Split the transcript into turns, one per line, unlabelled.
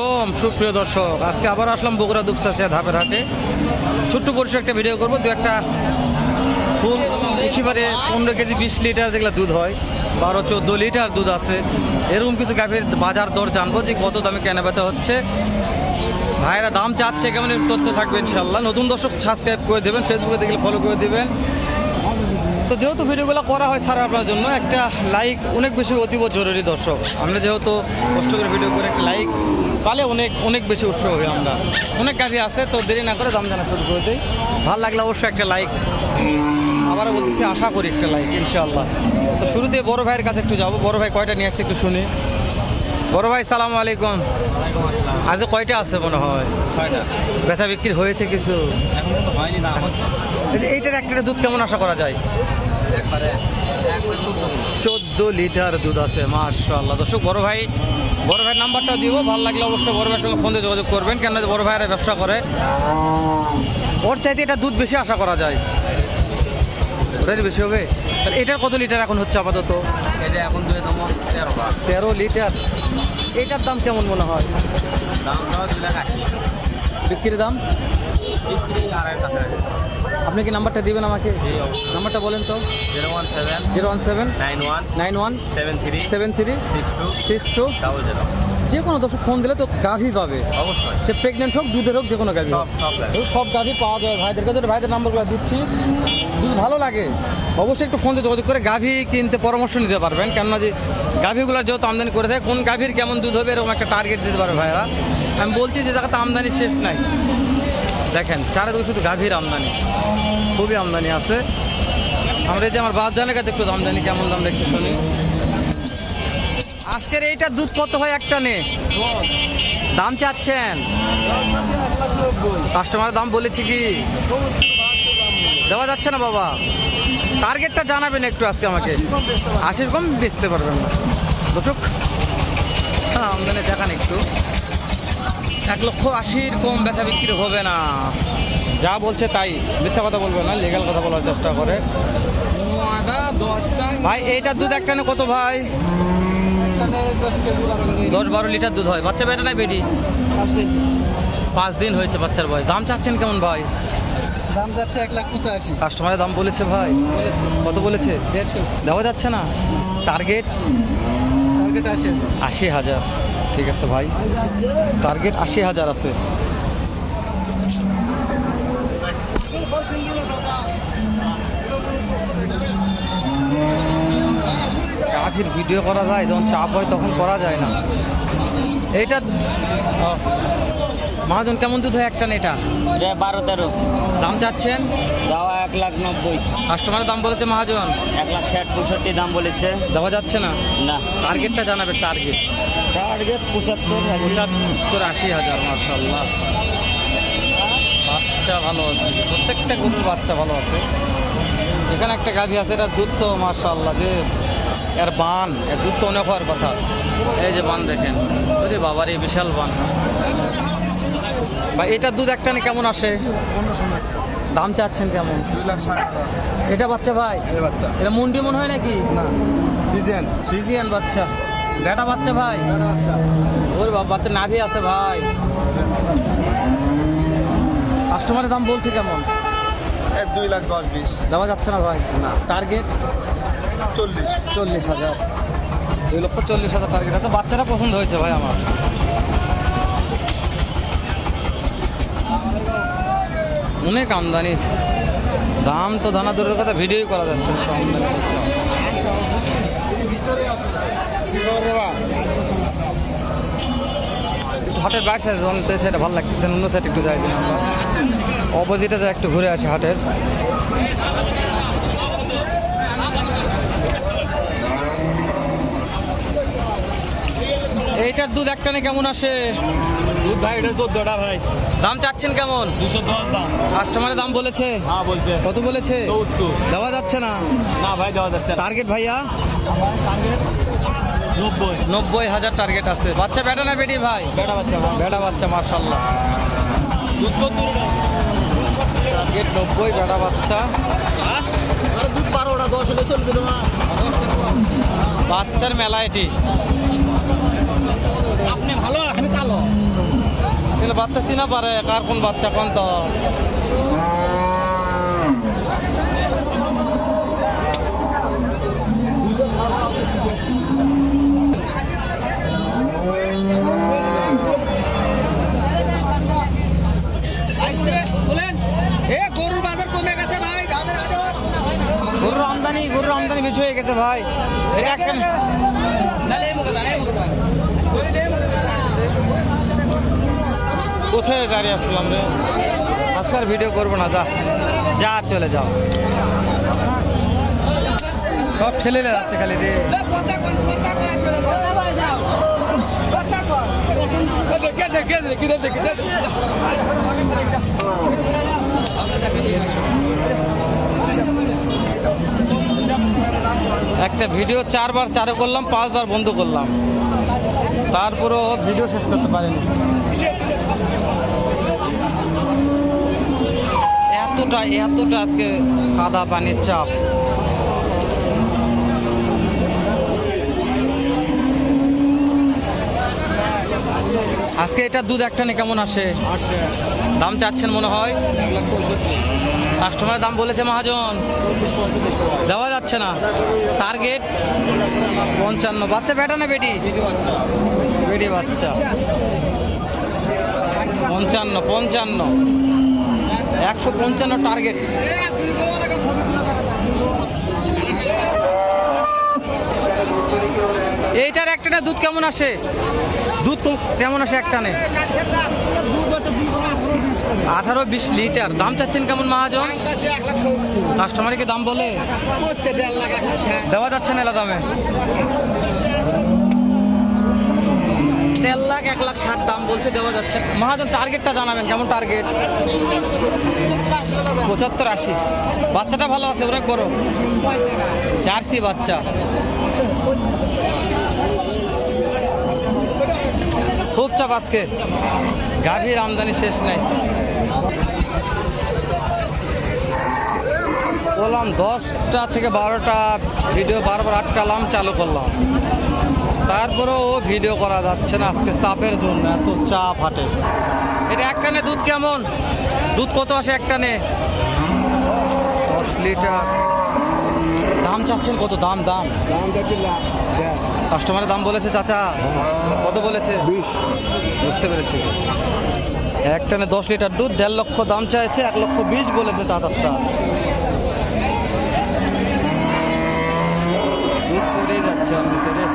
কম সুপ্রিয় দর্শক। আজকে আবার আসলাম বগুড়া দুপসাচিয়া ধাপের হাটে। ছোট্ট পরিসর একটা ভিডিও করব। দু একটা ফুল, একেবারে পনেরো কেজি, বিশ লিটার যেগুলো দুধ হয়, বারো, চোদ্দ লিটার দুধ আছে। এরকম কিছু গাভীর বাজার দর জানব যে কত দামে কেনা বেচা হচ্ছে। ভাইরা দাম চাচ্ছে, কেমন তথ্য থাকবে ইনশাল্লাহ নতুন দর্শক সাবস্ক্রাইব করে দেবেন ফেসবুকে দেখলে ফলো করে দেবেন। তো যেহেতু ভিডিওগুলো করা হয় স্যার আপনার জন্য, একটা লাইক অনেক বেশি অতীব জরুরি দর্শক। আমরা যেহেতু কষ্ট করে ভিডিও করে একটা লাইক তাহলে অনেক অনেক বেশি উৎসাহ হই আমরা। অনেক গাড়ি আছে, তো দেরি না করে দাম জানা শুরু করে দিই। ভালো লাগলে অবশ্যই একটা লাইক আবারও বলতেছি, আশা করি একটা লাইক ইনশাআল্লাহ। তো শুরুতে বড় ভাইয়ের কাছে একটু যাব। বড় ভাই কয়টা নিয়ে আসছে একটু শুনি। বড় ভাই সালাম আলাইকুম। আজ কয়টা আছে মনে হয়? ব্যথা বিক্রি হয়েছে কিছু? এইটার একটা দুধ কেমন আশা করা যায়?
চোদ্দ
লিটার। দুধ আছে মাশাল্লাহ দর্শক বড় ভাই বড় ভাইয়ের নাম্বারটা দিব ভালো লাগলে অবশ্যই বড় ভাইয়ের সঙ্গে ফোন দিয়ে যোগাযোগ করবেন কেন বড় ভাইয়েরা ব্যবসা করে। ওর চাইতে এটা দুধ বেশি আশা করা যায়। ওটারই বেশি হবে? তাহলে এটার কত লিটার এখন হচ্ছে আপাতত?
এটা এখন তেরো
লিটার। এটার দাম কেমন মনে হয়? বিক্রির দাম? আপনি কি নাম্বারটা দিবেন আমাকে? নাম্বারটা বলেন তো।
Zero one seven
zero one seven
nine one
nine one
seven three
seven three
six two
six two
double zero.
যে কোনো দর্শক ফোন দিলে তো গাভী পাবে।
অবশ্যই।
সে প্রেগনেন্ট হোক দুধের হোক যে কোনো গাভী
সব
গাভী। পাওয়া যায়। ভাইদের কাছে ভাইদের নাম্বারগুলো দিচ্ছি। যদি ভালো লাগে অবশ্যই একটু ফোন দিয়ে যোগাযোগ করে গাভী কিনতে পরামর্শ নিতে পারবেন। কেননা যে গাভীগুলোর যেহেতু আমদানি করে থাকে কোন গাভীর কেমন দুধ হবে এরকম একটা টার্গেট দিতে পারবে ভাইরা আমি বলছি যে জায়গাতে আমদানি শেষ নাই। দেখেন চারিদিকে শুধু গাভীর আমদানি। খুবই আমদানি আছে। আমরা এই যে আমার বাদ জানের কাছে একটু আমদানি কেমন দাম দেখতে শুনি। আজকের এইটার দুধ কত হয় একটা নে দাম চাচ্ছেন? কাস্টমারের দাম বলেছি কি? দেওয়া যাচ্ছে না বাবা। টার্গেটটা জানাবেন একটু আজকে আমাকে। আশির কম বেচতে পারবেন না। দর্শক হ্যাঁ আমদানি দেখান একটু। এক লক্ষ আশির কম ব্যথা বিক্রি হবে না। যা বলছে তাই। মিথ্যা কথা বলবে না লিগাল কথা বলার চেষ্টা করে। ভাই এইটার দুধ একটা কত ভাই?
দশ
বারো লিটার দুধ হয়। বাচ্চা বেটা নাই বেটি? পাঁচ দিন হয়েছে বাচ্চার বয়স। দাম চাচ্ছেন কেমন ভাই?
দাম যাচ্ছে এক লাখ পঁচাশি।
কাস্টমারের দাম বলেছে ভাই। কত বলেছে?
দেড়শো।
দেওয়া যাচ্ছে না? টার্গেট?
টার্গেট আসে।
আশি হাজার। ঠিক আছে ভাই। টার্গেট আশি হাজার আছে। গাভীর ভিডিও করা যায় যখন চাপ হয় তখন করা যায় না। এইটা মহাজন কেমন দুধ হয় একটা এটা
এটা বারো তেরো।
দাম চাচ্ছেন?
যাওয়া এক লাখ নব্বই।
কাস্টমারের দাম বলেছে মহাজন।
এক লাখ ষাট পঁয়ষট্টি দাম বলেছে।
দেওয়া যাচ্ছে না?
না।
টার্গেটটা জানাবে টার্গেট
টার্গেট পঁচাত্তর
পঁচাত্তর আশি হাজার মার্শাল্লাহ বাচ্চা ভালো আছে। প্রত্যেকটা গরুর বাচ্চা ভালো আছে। এখানে একটা গাভী আছে এটা দুধ তো মার্শাল্লাহ যে এর বান এর দুধ তো অনেক হওয়ার কথা। এই যে বান দেখেন ওরে বাবার এই বিশাল বান। বা এটার দুধ একটা কেমন আসে? দাম চাচ্ছেন কেমন?
দুই লাখ ষাট
এটা বাচ্চা ভাই?
বাচ্চা।
এটা মুন্ডি মনে হয় নাকি?
না ডিজাইন
ফ্রিজিয়ান বাচ্চা। বেটা বাচ্চা ভাই? ওর বাবা বাচ্চা নাভি আছে ভাই। কাস্টমারের দাম বলছে কেমন?
দুই লাখ দশ বিশ।
দেওয়া যাচ্ছে না ভাই?
না।
টার্গেট
চল্লিশ।
চল্লিশ হাজার। দুই লক্ষ চল্লিশ হাজার টার্গেট আছে। বাচ্চারা পছন্দ হয়েছে ভাই আমার। অনেক আমদানি। দাম তো দানা দূরের কথা ভিডিওই করা যাচ্ছে না আমদানি করছে হাটের বাইর সাইড সেটা ভালো লাগতেছে, অন্য সাইড একটু যাই দিন আমরা। অপোজিটে একটু ঘুরে আসি হাটের। এইটার দুধ একটানে কেমন আসে?
দুধ ভাই এটা চোদ্দটা ভাই।
দাম চাচ্ছেন কেমন?
দুশো দশ দাম।
কাস্টমারের দাম বলেছে?
হ্যাঁ বলছে।
কত বলেছে? দেওয়া যাচ্ছে না?
না ভাই দেওয়া যাচ্ছে
টার্গেট ভাইয়া?
নব্বই।
নব্বই হাজার টার্গেট আছে। বাচ্চা বেটা না বেটি ভাই?
বেটা বাচ্চা
বেটা বাচ্চা মার্শাল্লাহ
দুধ তো
টার্গেট নব্বই বেটা বাচ্চা।
দুধ বারোটা দশ হলে চলবে তোমার।
বাচ্চার মেলা এটি
আপনি ভালো এখানে কালো
বাচ্চা চিনা পারে কার কোন বাচ্চা কোন তো
গরুর বাজার কমে গেছে ভাই
গরুর আমদানি গরুর আমদানি বেশি হয়ে গেছে ভাই। এটা একটা কোথায় দাঁড়িয়ে আসলাম রে আজকে আর ভিডিও করব না যা। যা চলে যাও। সব ঠেলে যাচ্ছে খালি রে। একটা ভিডিও চারবার চারে করলাম পাঁচবার বন্ধ করলাম। তারপরও ভিডিও শেষ করতে পারিনি। এতটা এতটা আজকে সাদা পানির চাপ। আজকে এটা দুধ একটা নে কেমন আসে? দাম চাচ্ছেন মনে হয়?
এক লাখ পঁয়ষট্টি।
কাস্টমার দাম বলেছে মহাজন। দেওয়া যাচ্ছে না। টার্গেট পঞ্চান্ন। বাচ্চা বেটা না বেটি? বেটি বাচ্চা। পঞ্চান্ন পঞ্চান্ন। একশো পঞ্চান্ন টার্গেট এইটার একটানে দুধ কেমন আসে? দুধ কেমন আসে একটানে আঠারো বিশ লিটার। দাম চাচ্ছেন কেমন মহাজন? কাস্টমারে কি দাম বলে? দেওয়া যাচ্ছে না এলা দামে। দেড় লাখ, এক লাখ ষাট দাম বলছে, দেওয়া যাচ্ছে। মহাজন টার্গেটটা জানাবেন, কেমন টার্গেট পঁচাত্তর, আশি। বাচ্চাটা ভালো আছে অনেক বড়। জার্সি বাচ্চা। খুব চাপ আজকে। গাভীর আমদানি শেষ নেই। বললাম, দশটা থেকে বারোটা ভিডিও বারবার আটকালাম, চালু করলাম। তারপরেও ভিডিও করা যাচ্ছে না আজকে চাপের জন্য এত চাপ হাটে। এটা একটানে দুধ কেমন? দুধ কত আসে একটানে? দশ লিটার। দাম চাচ্ছেন কত? দাম দাম।
দাম
কাস্টমারের দাম বলেছে চাচা। কত বলেছে?
বিশ।
বুঝতে পেরেছি। একটানে দশ লিটার দুধ দেড় লক্ষ দাম চাইছে এক লক্ষ বিশ বলেছে চাচারটা। দুধ পড়ে যাচ্ছে রে